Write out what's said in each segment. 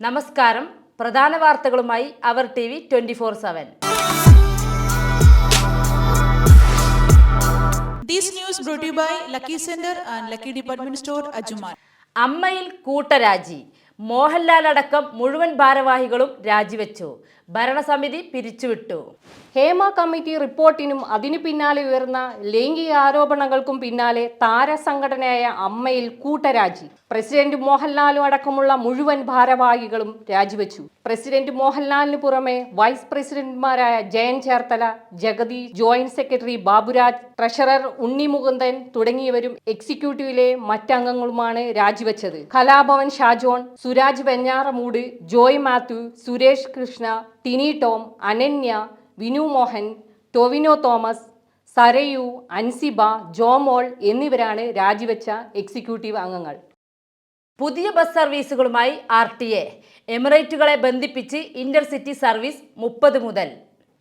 നമസ്കാരം. പ്രധാന വാർത്തകളുമായി അവർ T V twenty four seven. അമ്മയിൽ കൂട്ടരാജി. മോഹൻലാൽ അടക്കം മുഴുവൻ ഭാരവാഹികളും രാജിവെച്ചു. ഭരണസമിതി പിരിച്ചുവിട്ടു. ഹേമ കമ്മിറ്റി റിപ്പോർട്ടിനും അതിനു പിന്നാലെ ഉയർന്ന ലൈംഗിക ആരോപണങ്ങൾക്കും പിന്നാലെ താരസംഘടനയായ അമ്മയിൽ കൂട്ടരാജി. പ്രസിഡന്റ് മോഹൻലാലും അടക്കമുള്ള മുഴുവൻ ഭാരവാഹികളും രാജിവെച്ചു. പ്രസിഡന്റ് മോഹൻലാലിന് പുറമെ വൈസ് പ്രസിഡന്റുമാരായ Jayan Cherthala Jagathy joint secretary Baburaj treasurer Unni Mukundan തുടങ്ങിയവരും എക്സിക്യൂട്ടീവിലെ മറ്റംഗങ്ങളുമാണ് രാജിവെച്ചത്. കലാഭവൻ ഷാജോൺ സുരാജ് വെഞ്ഞാറമൂട് ജോയ് മാത്യു സുരേഷ് കൃഷ്ണ ടിനി ടോം അനന്യ വിനു മോഹൻ ടൊവിനോ തോമസ് സരയു അൻസിബ ജോമോൾ എന്നിവരാണ് രാജിവെച്ച എക്സിക്യൂട്ടീവ് അംഗങ്ങൾ. പുതിയ ബസ് സർവീസുകളുമായി ആർ ടി എ എമിറേറ്റുകളെ ബന്ധിപ്പിച്ച് ഇന്റർസിറ്റി സർവീസ് മുപ്പത് മുതൽ.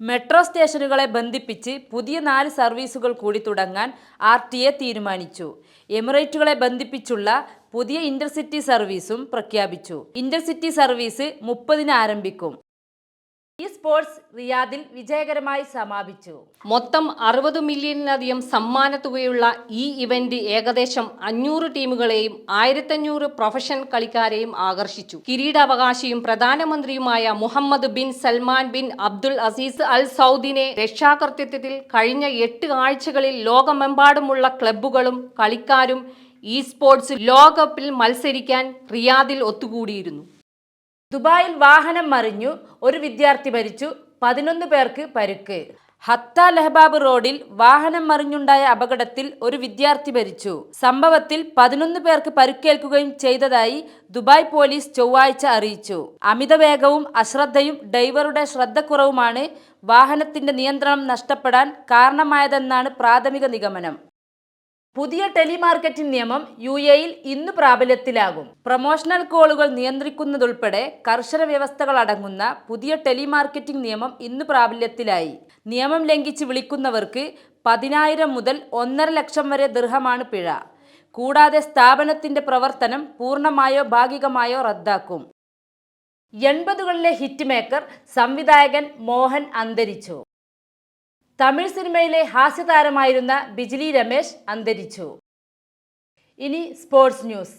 മെട്രോ സ്റ്റേഷനുകളെ ബന്ധിപ്പിച്ച് പുതിയ നാല് സർവീസുകൾ കൂടി തുടങ്ങാൻ ആർ ടി എ തീരുമാനിച്ചു. എമിറേറ്റുകളെ ബന്ധിപ്പിച്ചുള്ള പുതിയ ഇന്റർസിറ്റി സർവീസും പ്രഖ്യാപിച്ചു. ഇന്റർസിറ്റി സർവീസ് മുപ്പതിന് ആരംഭിക്കും. ഈ സ്പോർട്സ് റിയാദിൽ വിജയകരമായി സമാപിച്ചു. മൊത്തം അറുപത് മില്യണിലധികം സമ്മാന തുകയുള്ള ഈ ഇവന്റ് ഏകദേശം അഞ്ഞൂറ് ടീമുകളെയും ആയിരത്തഞ്ഞൂറ് പ്രൊഫഷണൽ കളിക്കാരെയും ആകർഷിച്ചു. കിരീടാവകാശിയും പ്രധാനമന്ത്രിയുമായ Mohammed bin Salman bin Abdul Aziz al സൗദിനെ രക്ഷാകർത്തൃത്വത്തിൽ കഴിഞ്ഞ എട്ട് ആഴ്ചകളിൽ ലോകമെമ്പാടുമുള്ള ക്ലബ്ബുകളും കളിക്കാരും ഈ സ്പോർട്സ് ലോകകപ്പിൽ മത്സരിക്കാൻ റിയാദിൽ ഒത്തുകൂടിയിരുന്നു. ദുബായിൽ വാഹനം മറിഞ്ഞു. ഒരു വിദ്യാർത്ഥി മരിച്ചു. പതിനൊന്ന് പേർക്ക് പരുക്ക്. ഹത്ത ലഹബാബ് റോഡിൽ വാഹനം മറിഞ്ഞുണ്ടായ അപകടത്തിൽ ഒരു വിദ്യാർത്ഥി മരിച്ചു. സംഭവത്തിൽ പതിനൊന്ന് പേർക്ക് പരുക്കേൽക്കുകയും ചെയ്തതായി ദുബായ് പോലീസ് ചൊവ്വാഴ്ച അറിയിച്ചു. അമിതവേഗവും അശ്രദ്ധയും ഡ്രൈവറുടെ ശ്രദ്ധക്കുറവുമാണ് വാഹനത്തിന്റെ നിയന്ത്രണം നഷ്ടപ്പെടാൻ കാരണമായതെന്നാണ് പ്രാഥമിക നിഗമനം. പുതിയ ടെലിമാർക്കറ്റിംഗ് നിയമം യു എയിൽ ഇന്ന് പ്രാബല്യത്തിലാകും. പ്രൊമോഷണൽ കോളുകൾ നിയന്ത്രിക്കുന്നതുൾപ്പെടെ കർശന വ്യവസ്ഥകൾ അടങ്ങുന്ന പുതിയ ടെലിമാർക്കറ്റിംഗ് നിയമം ഇന്ന് പ്രാബല്യത്തിലായി. നിയമം ലംഘിച്ച് വിളിക്കുന്നവർക്ക് പതിനായിരം മുതൽ ഒന്നര ലക്ഷം വരെ ദൃഹമാണ് പിഴ. കൂടാതെ സ്ഥാപനത്തിന്റെ പ്രവർത്തനം പൂർണമായോ ഭാഗികമായോ റദ്ദാക്കും. എൺപതുകളിലെ ഹിറ്റ് മേക്കർ സംവിധായകൻ മോഹൻ അന്തരിച്ചു. തമിഴ് സിനിമയിലെ ഹാസ്യതാരമായിരുന്ന ബിജിലി രമേശ് അന്തരിച്ചു. ഇനി സ്പോർട്സ് ന്യൂസ്.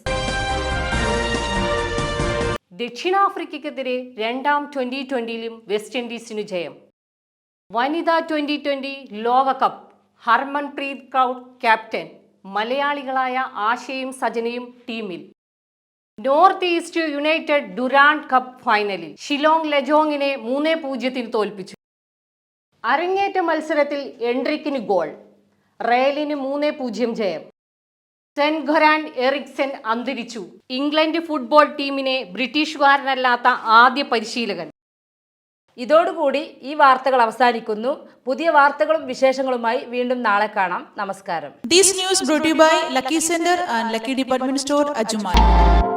ദക്ഷിണാഫ്രിക്കയ്ക്കെതിരെ രണ്ടാം ട്വന്റി ട്വന്റിയിലും വെസ്റ്റ് ഇൻഡീസിനു ജയം. വനിതാ ട്വന്റി ട്വന്റി ലോകകപ്പ്. ഹർമൻപ്രീത് കൗർ ക്യാപ്റ്റൻ. മലയാളികളായ ആശയും സജനയും ടീമിൽ. North East United Durand Cup ഫൈനലിൽ. ഷിലോങ് ലജോങ്ങിനെ മൂന്ന് പൂജ്യത്തിന് തോൽപ്പിച്ചു. അരങ്ങേറ്റ മത്സരത്തിൽ എൻട്രിക്കിന് ഗോൾ. റയലിന് മൂന്ന് പൂജ്യം ജയം. സെൻ ഖൊരാൻ എറിക്സൺ അന്തരിച്ചു. ഇംഗ്ലണ്ട് ഫുട്ബോൾ ടീമിനെ ബ്രിട്ടീഷുകാരനല്ലാത്ത ആദ്യ പരിശീലകൻ. ഇതോടുകൂടി ഈ വാർത്തകൾ അവസാനിക്കുന്നു. പുതിയ വാർത്തകളും വിശേഷങ്ങളുമായി വീണ്ടും നാളെ കാണാം. നമസ്കാരം. These news Lucky Center and Lucky Department Store, Ajuman.